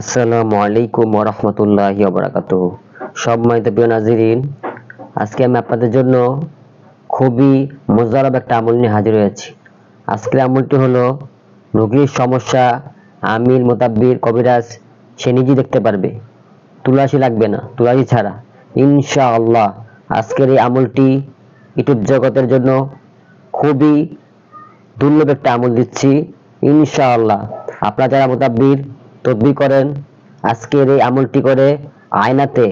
আসসালামু আলাইকুম ওরহমতুল্লাহি ওবরাকাত সম্মানিত প্রিয় নাজিরিন, আজকে আমি আপনাদের জন্য খুবই মজারব একটা আমল নিয়ে হাজির হয়েছি। আজকের আমলটি হলো, রোগীর সমস্যা আমির মোতাব্বির কবিরাজ, সে নিজেই দেখতে পারবে। তুলাসী লাগবে না তুলাসী ছাড়া। ইনশাআল্লাহ, আজকের এই আমলটি ইউটিউব জগতের জন্য খুবই দুর্লভ একটা আমল দিচ্ছি। ইনশাআল্লাহ, আপনারা যারা মোতাব্বির তদবির করেন। আজকের এই আমলটি করে আয়নাতে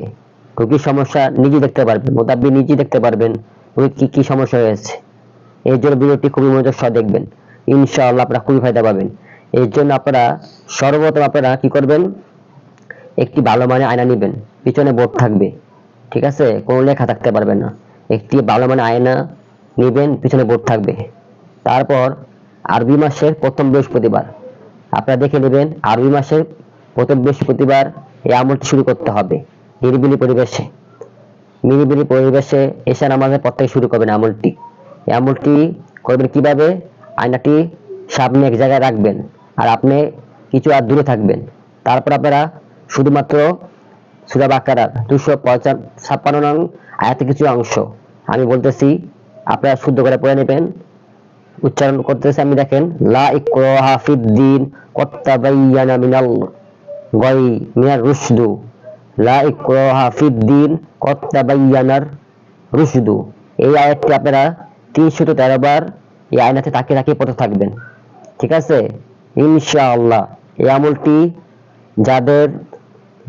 রোগীর সমস্যা নিজে দেখতে পারবেন মোতাব্বির নিজে দেখতে পারবেন কি কি সমস্যা হয়েছে। এই জন্য ভিডিওটি খুবই মনোযোগ সহ দেখবেন। ইনশাআল্লাহ আপনারা খুবই ফায়দা পাবেন। এর জন্য আপনারা সর্বপ্রথম আপনারা কি করবেন? একটি ভালো মানের আয়না নেবেন। পিছনে বোর্ড থাকবে। ঠিক আছে? কোনো লেখা থাকতে পারবে না। একটি ভালো মানের আয়না নেবেন, পিছনে বোর্ড থাকবে। তারপর আরবি মাসের প্রথম বৃহস্পতিবার। আপনারা দেখে নেবেন আরবি মাসের প্রথম বৃহস্পতিবার এই আমলটি শুরু করতে হবে নিরিবিলি পরিবেশে। নিরিবিলি পরিবেশে এশা নামাজের পর থেকে শুরু করবেন আমলটি। এই আমলটি করবেন কীভাবে? আয়নাটি সামনে এক জায়গায় রাখবেন আর আপনি কিছু আর দূরে থাকবেন। তারপর আপনারা শুধুমাত্র সুরা বাকারার দুশো পঁচান ছাপ্পান্ন নং আয়াতে কিছু অংশ। আমি বলতেছি, আপনারা শুদ্ধ করে পড়ে নেবেন। উচ্চারণ করতেছে, আমি দেখেন, লা ইকরাহা ফিদ্দিন কদ তাবায়্যানা মিনাল গাই মিনার রুশদু। লা ইকরাহা ফিদ্দিন কদ তাবায়্যানার রুশদু। এই আয়াতটি আপনারা তিনশত তেরো বার এই আয়নাতে তাকিয়ে তাকিয়ে পড়তে থাকবেন। ঠিক আছে? ইনশাআল্লাহ। এই আমলটি যাদের,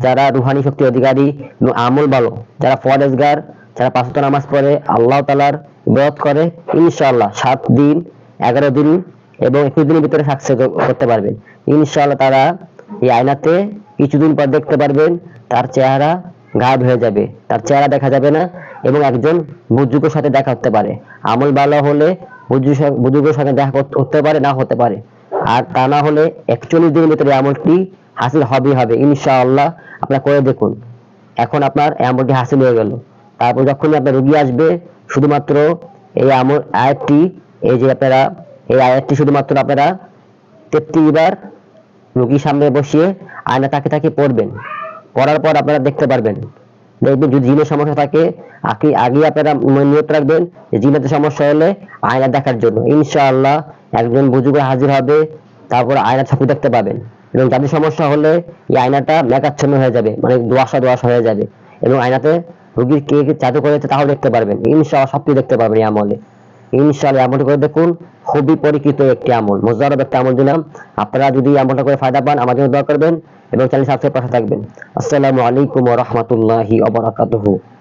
যারা রুহানি শক্তি অধিকারী আমল ভালো, যারা ফরেজগার, যারা পাঁচত নামাজ পড়ে, আল্লাহ তালার ব্রত করে, ইনশাআল্লাহ সাত দিন এগারো দিন এবং একুশ দিনের ভিতরে সাকসেস করতে পারবেন। ইনশাআল্লাহ তারা এই আয়নাতে কিছুদিন পর দেখতে পারবেন, তার চেহারা গায়েব হয়ে যাবে। তার চেহারা দেখা যাবে না এবং একজন বুজুর্গের সাথে দেখা করতে পারে। আমল ভালো হলে বুজুর্গের সাথে দেখা হতে পারে, না হতে পারে। আর তা না হলে একচল্লিশ দিনের ভিতরে আমলটি হাসিল হবে হবে, ইনশাআল্লাহ। আপনার করে দেখুন। এখন আপনার আমলটি হাসিল হয়ে গেল। তারপর যখনই আপনার রুগী আসবে, শুধুমাত্র এই আমল আয়াতটি এই যে আপনারা, এই আয়াতটি শুধুমাত্র আপনারা তেত্রিশ বার রুগীর সামনে বসিয়ে আয়না তাকে তাকে পড়বেন। পড়ার পর আপনারা দেখতে পারবেন। দেখবেন যদি জিনের সমস্যা থাকে, আগে আগে আপনারা নিয়ত রাখবেন যে জিনের সমস্যা হলে আয়না দেখার জন্য। ইনশাআল্লাহ একজন বুজুর্গ হাজির হবে, তারপর আয়না ছাপু দেখতে পাবেন। এবং যাদের সমস্যা হলে এই আয়নাটা মেকাচ্ছন্ন হয়ে যাবে মানে দোয়াশা দোয়াশা হয়ে যাবে। এবং আয়নাতে রুগীর কে কে জাদু করেছে তাও দেখতে পারবেন। ইনশাআল্লাহ সব কিছু দেখতে পারবেন এই আমলে। ইনশাআল্লাহ আমলটি করে দেখুন। খুবই পরিচিত একটি আমল। মজার একটা আমল দিলাম। আপনারা যদি আমলটা করে ফায়দা পান আমাদের জন্য দোয়া করবেন এবং চ্যানেল সাবস্ক্রাইব পাশে থাকবেন। আসসালামু আলাইকুম ওয়া রাহমাতুল্লাহি ওয়া বারাকাতুহু।